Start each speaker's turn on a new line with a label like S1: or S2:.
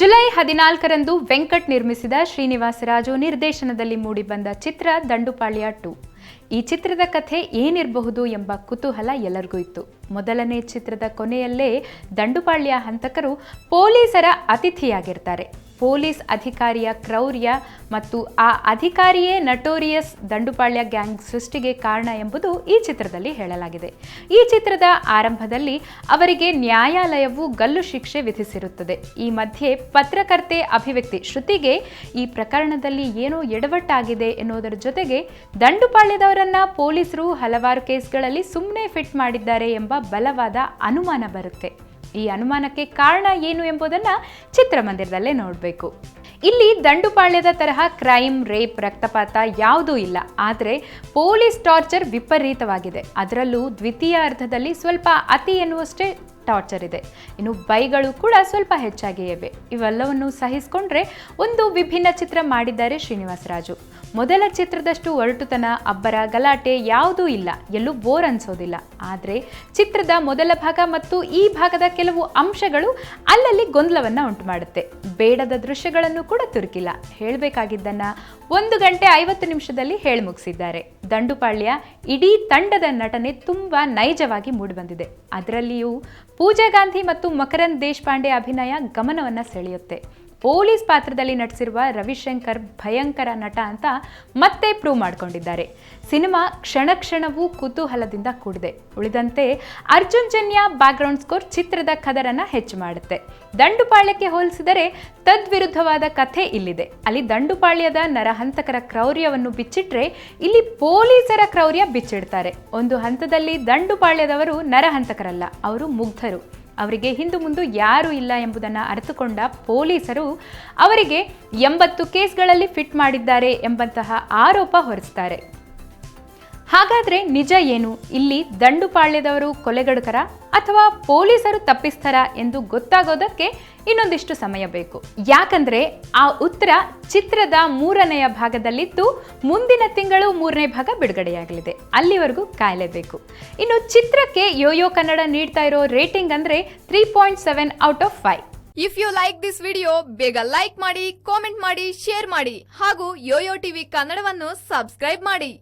S1: July ಹದಿನಾಲ್ಕರಂದು ವೆಂಕಟ್ ನಿರ್ಮಿಸಿದ ಶ್ರೀನಿವಾಸರಾಜು ನಿರ್ದೇಶನದಲ್ಲಿ ಮೂಡಿಬಂದ ಚಿತ್ರ ದಂಡುಪಾಳ್ಯ ಟು. ಈ ಚಿತ್ರದ ಕಥೆ ಏನಿರಬಹುದು ಎಂಬ ಕುತೂಹಲ ಎಲ್ಲರಿಗೂ ಇತ್ತು. ಮೊದಲನೇ ಚಿತ್ರದ ಕೊನೆಯಲ್ಲೇ ದಂಡುಪಾಳ್ಯ ಹಂತಕರು ಪೊಲೀಸರ ಅತಿಥಿಯಾಗಿರ್ತಾರೆ. ಪೊಲೀಸ್ ಅಧಿಕಾರಿಯ ಕ್ರೌರ್ಯ ಮತ್ತು ಆ ಅಧಿಕಾರಿಯೇ ನಟೋರಿಯಸ್ ದಂಡುಪಾಳ್ಯ ಗ್ಯಾಂಗ್ ಸೃಷ್ಟಿಗೆ ಕಾರಣ ಎಂಬುದು ಈ ಚಿತ್ರದಲ್ಲಿ ಹೇಳಲಾಗಿದೆ. ಈ ಚಿತ್ರದ ಆರಂಭದಲ್ಲಿ ಅವರಿಗೆ ನ್ಯಾಯಾಲಯವು ಗಲ್ಲು ಶಿಕ್ಷೆ ವಿಧಿಸಿರುತ್ತದೆ. ಈ ಮಧ್ಯೆ ಪತ್ರಕರ್ತೆ ಅಭಿವ್ಯಕ್ತಿ ಶ್ರುತಿಗೆ ಈ ಪ್ರಕರಣದಲ್ಲಿ ಏನೋ ಎಡವಟ್ಟಾಗಿದೆ ಎನ್ನುವುದರ ಜೊತೆಗೆ ದಂಡುಪಾಳ್ಯದವರನ್ನ ಪೊಲೀಸರು ಹಲವಾರು ಕೇಸ್ಗಳಲ್ಲಿ ಸುಮ್ಮನೆ ಫಿಟ್ ಮಾಡಿದ್ದಾರೆ ಎಂಬ ಬಲವಾದ ಅನುಮಾನ ಬರುತ್ತೆ. ಈ ಅನುಮಾನಕ್ಕೆ ಕಾರಣ ಏನು ಎಂಬುದನ್ನು ಚಿತ್ರಮಂದಿರದಲ್ಲೇ ನೋಡಬೇಕು. ಇಲ್ಲಿ ದಂಡುಪಾಳ್ಯದ ತರಹ ಕ್ರೈಮ್, ರೇಪ್, ರಕ್ತಪಾತ ಯಾವುದೂ ಇಲ್ಲ. ಆದರೆ ಪೊಲೀಸ್ ಟಾರ್ಚರ್ ವಿಪರೀತವಾಗಿದೆ. ಅದರಲ್ಲೂ ದ್ವಿತೀಯ ಅರ್ಧದಲ್ಲಿ ಸ್ವಲ್ಪ ಅತಿ ಎನ್ನುವಷ್ಟೇ ಟಾರ್ಚರ್ ಇದೆ. ಇನ್ನು ಬೈಗಳು ಕೂಡ ಸ್ವಲ್ಪ ಹೆಚ್ಚಾಗಿಯೇ ಇವೆ ಇವೆಲ್ಲವನ್ನು ಸಹಿಸಿಕೊಂಡ್ರೆ ಒಂದು ವಿಭಿನ್ನ ಚಿತ್ರ ಮಾಡಿದ್ದಾರೆ ಶ್ರೀನಿವಾಸರಾಜು ಮೊದಲ ಚಿತ್ರದಷ್ಟು ಒರಟುತನ, ಅಬ್ಬರ, ಗಲಾಟೆ ಯಾವುದೂ ಇಲ್ಲ. ಎಲ್ಲೂ ಬೋರ್ ಅನ್ಸೋದಿಲ್ಲ. ಆದರೆ ಚಿತ್ರದ ಮೊದಲ ಭಾಗ ಮತ್ತು ಈ ಭಾಗದ ಕೆಲವು ಅಂಶಗಳು ಅಲ್ಲಲ್ಲಿ ಗೊಂದಲವನ್ನು ಉಂಟು ಮಾಡುತ್ತೆ ಬೇಡದ ದೃಶ್ಯಗಳನ್ನು ಕೂಡ ತುರುಕಿಲ್ಲ. ಹೇಳಬೇಕಾಗಿದ್ದನ್ನು ಒಂದು ಗಂಟೆ ಐವತ್ತು ನಿಮಿಷದಲ್ಲಿ ಹೇಳಿ ಮುಗಿಸಿದ್ದಾರೆ. ದಂಡುಪಾಳ್ಯ ಇಡೀ ತಂಡದ ನಟನೆ ತುಂಬಾ ನೈಜವಾಗಿ ಮೂಡಿಬಂದಿದೆ. ಅದರಲ್ಲಿಯೂ ಪೂಜಾ ಗಾಂಧಿ ಮತ್ತು ಮಕರಂದ್ ದೇಶಪಾಂಡೆ ಅಭಿನಯ ಗಮನವನ್ನು ಸೆಳೆಯುತ್ತೆ. ಪೊಲೀಸ್ ಪಾತ್ರದಲ್ಲಿ ನಟಿಸಿರುವ ರವಿಶಂಕರ್ ಭಯಂಕರ ನಟ ಅಂತ ಮತ್ತೆ ಪ್ರೂವ್ ಮಾಡಿಕೊಂಡಿದ್ದಾರೆ. ಸಿನಿಮಾ ಕ್ಷಣ ಕ್ಷಣವೂ ಕುತೂಹಲದಿಂದ ಕೂಡಿದೆ. ಉಳಿದಂತೆ ಅರ್ಜುನ್ ಜನ್ಯ ಬ್ಯಾಕ್ಗ್ರೌಂಡ್ ಸ್ಕೋರ್ ಚಿತ್ರದ ಕದರನ್ನು ಹೆಚ್ಚು ಮಾಡುತ್ತೆ. ದಂಡುಪಾಳ್ಯಕ್ಕೆ ಹೋಲಿಸಿದರೆ ತದ್ವಿರುದ್ಧವಾದ ಕಥೆ ಇಲ್ಲಿದೆ. ಅಲ್ಲಿ ದಂಡುಪಾಳ್ಯದ ನರಹಂತಕರ ಕ್ರೌರ್ಯವನ್ನು ಬಿಚ್ಚಿಟ್ರೆ ಇಲ್ಲಿ ಪೊಲೀಸರ ಕ್ರೌರ್ಯ ಬಿಚ್ಚಿಡ್ತಾರೆ. ಒಂದು ಹಂತದಲ್ಲಿ ದಂಡುಪಾಳ್ಯದವರು ನರಹಂತಕರಲ್ಲ, ಅವರು ಮುಗ್ಧರು. ಅವರಿಗೆ ಹಿಂದು ಮುಂದೆ ಯಾರು ಇಲ್ಲ ಎಂಬುದನ್ನು ಅರಿತುಕೊಂಡ ಪೊಲೀಸರು ಅವರಿಗೆ ಎಂಬತ್ತು ಕೇಸ್ಗಳಲ್ಲಿ ಫಿಟ್ ಮಾಡಿದ್ದಾರೆ ಎಂಬಂತಹ ಆರೋಪ ಹೊರಿಸ್ತಾರೆ. ಹಾಗಾದ್ರೆ ನಿಜ ಏನು? ಇಲ್ಲಿ ದಂಡುಪಾಳ್ಯದವರು ಕೊಲೆಗಡುಕರ ಅಥವಾ ಪೊಲೀಸರು ತಪ್ಪಿಸ್ತಾರ ಎಂದು ಗೊತ್ತಾಗೋದಕ್ಕೆ ಇನ್ನೊಂದಿಷ್ಟು ಸಮಯ ಬೇಕು. ಯಾಕಂದ್ರೆ ಆ ಉತ್ತರ ಚಿತ್ರದ ಮೂರನೆಯ ಭಾಗದಲ್ಲಿದ್ದು ಮುಂದಿನ ತಿಂಗಳು ಮೂರನೇ ಭಾಗ ಬಿಡುಗಡೆಯಾಗಲಿದೆ. ಅಲ್ಲಿವರೆಗೂ ಕಾಯಲೇಬೇಕು ಇನ್ನು ಚಿತ್ರಕ್ಕೆ ಯೋಯೋ ಕನ್ನಡ ನೀಡ್ತಾ ಇರೋ ರೇಟಿಂಗ್ ಅಂದ್ರೆ three point seven out of five
S2: if you like this video ಬೇಗ ಲೈಕ್ ಮಾಡಿ ಕಾಮೆಂಟ್ ಮಾಡಿ ಶೇರ್ ಮಾಡಿ ಹಾಗೂ ಯೋಯೋ ಟಿವಿ ಕನ್ನಡವನ್ನು ಸಬ್ಸ್ಕ್ರೈಬ್ ಮಾಡಿ.